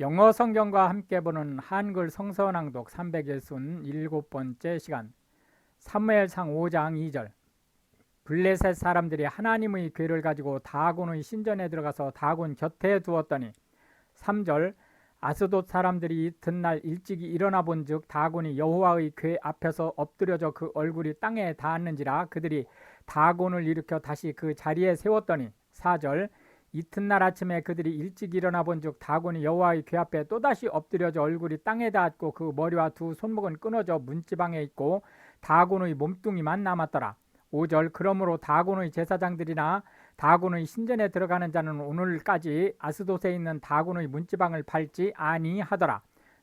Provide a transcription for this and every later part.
영어 성경과 함께 보는 한글 성서 낭독 367번째 시간 사무엘상 5장 2절. 블레셋 사람들이 하나님의 괴를 가지고 다곤의 신전에 들어가서 다곤 곁에 두었더니 3절 아스돗 사람들이 이튿날 일찍이 일어나 본즉 다곤이 여호와의 궤 앞에서 엎드려져 그 얼굴이 땅에 닿았는지라 그들이 다곤을 일으켜 다시 그 자리에 세웠더니 4절 이튿날 아침에 그들이 일찍 일어나 본즉 다곤이 여호와의 궤 앞에 또다시 엎드려져 얼굴이 땅에 닿았고 그 머리와 두 손목은 끊어져 문지방에 있고 다곤의 몸뚱이만 남았더라. 5절 그러므로 다곤의 제사장들이나 다곤의 신전에 들어가는 자는 오늘까지 아스돗에 있는 다곤의 문지방을 밟지 아니하더라.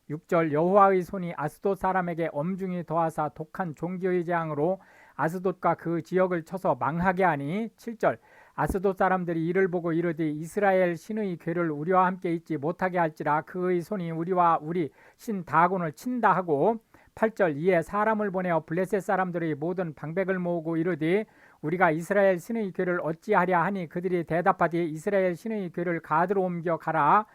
6절 여호와의 손이 아스돗 사람에게 엄중히 더하사 독한 종기의 재앙으로 아스돗과 그 지역을 쳐서 망하게 하니 7절 아스돗 사람들이 이를 보고 이르되 이스라엘 신의 괴를 우리와 함께 있지 못하게 할지라 그의 손이 우리와 우리 신 다곤을 친다 하고 8절 이에 사람을 보내어 블레셋 사람들의 모든 방백을 모으고 이르되 우리가 이스라엘 신의 괴를 어찌하랴 하니 그들이 대답하되 이스라엘 신의 괴를 가드로 옮겨 가라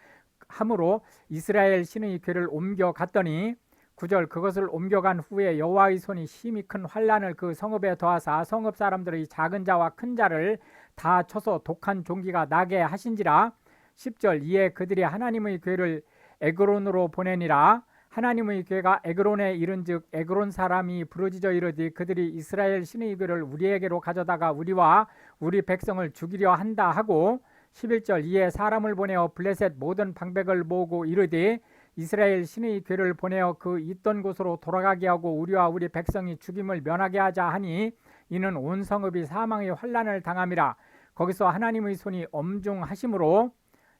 함으로 이스라엘 신의 괴를 옮겨 갔더니 9절 그것을 옮겨간 후에 여호와의 손이 심히 큰 환란을 그 성읍에 더하사 성읍 사람들의 작은 자와 큰 자를 다 쳐서 독한 종기가 나게 하신지라 10절 이에 그들이 하나님의 괴를 에그론으로 보내니라. 하나님의 괴가 에그론에 이른즉 에그론 사람이 부르짖어 이르되 그들이 이스라엘 신의 괴를 우리에게로 가져다가 우리와 우리 백성을 죽이려 한다 하고 11절 이에 사람을 보내어 블레셋 모든 방백을 모으고 이르되 이스라엘 신의 괴를 보내어 그 있던 곳으로 돌아가게 하고 우리와 우리 백성이 죽임을 면하게 하자 하니 이는 온 성읍이 사망의 환란을 당함이라 거기서 하나님의 손이 엄중하심으로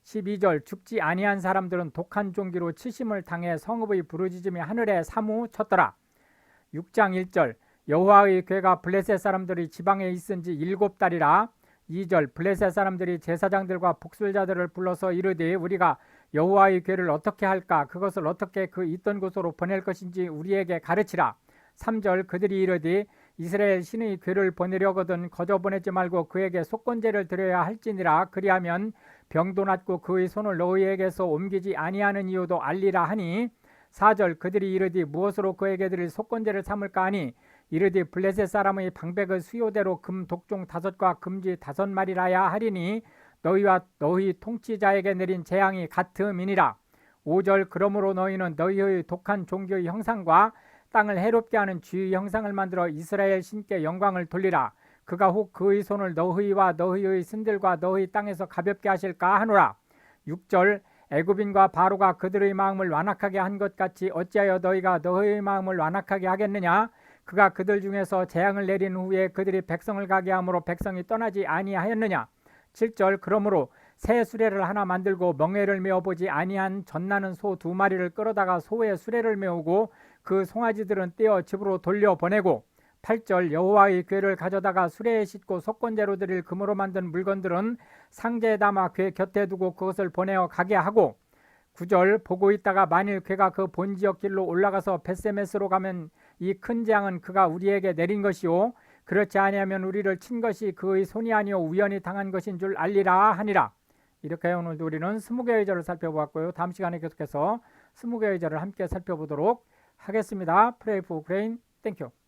12절 죽지 아니한 사람들은 독한 종기로 치심을 당해 성읍의 부르짖음이 하늘에 사무 쳤더라. 6장 1절 여호와의 괴가 블레셋 사람들이 지방에 있은 지 일곱 달이라. 2절 블레셋 사람들이 제사장들과 복술자들을 불러서 이르되 우리가 여호와의 괴를 어떻게 할까? 그것을 어떻게 그 있던 곳으로 보낼 것인지 우리에게 가르치라. 3절 그들이 이르되 이스라엘 신의 괴를 보내려거든 거저 보내지 말고 그에게 속건제를 드려야 할지니라. 그리하면 병도 낫고 그의 손을 너희에게서 옮기지 아니하는 이유도 알리라 하니 4절 그들이 이르되 무엇으로 그에게 드릴 속건제를 삼을까 하니 이르되 블레셋 사람의 방백을 수요대로 금 독종 다섯과 금지 다섯 마리라야 하리니 너희와 너희 통치자에게 내린 재앙이 같음이니라. 5절 그러므로 너희는 너희의 독한 종교의 형상과 땅을 해롭게 하는 쥐의 형상을 만들어 이스라엘 신께 영광을 돌리라. 그가 혹 그의 손을 너희와 너희의 신들과 너희 땅에서 가볍게 하실까 하노라. 6절 애굽인과 바로가 그들의 마음을 완악하게 한 것 같이 어찌하여 너희가 너희의 마음을 완악하게 하겠느냐? 그가 그들 중에서 재앙을 내린 후에 그들이 백성을 가게 함으로 백성이 떠나지 아니하였느냐? 7절 그러므로 새 수레를 하나 만들고 멍에를 메어 보지 아니한 전나는 소 두 마리를 끌어다가 소의 수레를 메우고 그 송아지들은 떼어 집으로 돌려 보내고 8절 여호와의 궤를 가져다가 수레에 싣고 속건제로 드릴 금으로 만든 물건들은 상자에 담아 궤 곁에 두고 그것을 보내어 가게 하고 9절 보고 있다가 만일 궤가 그 본 지역 길로 올라가서 베세메스로 가면 이 큰 재앙은 그가 우리에게 내린 것이요. 그렇지 아니하면 우리를 친 것이 그의 손이 아니요 우연히 당한 것인 줄 알리라 하니라. 이렇게 오늘도 우리는 스무 개의 절을 살펴보았고요. 다음 시간에 계속해서 스무 개의 절을 함께 살펴보도록 하겠습니다. Ukraine. Thank you.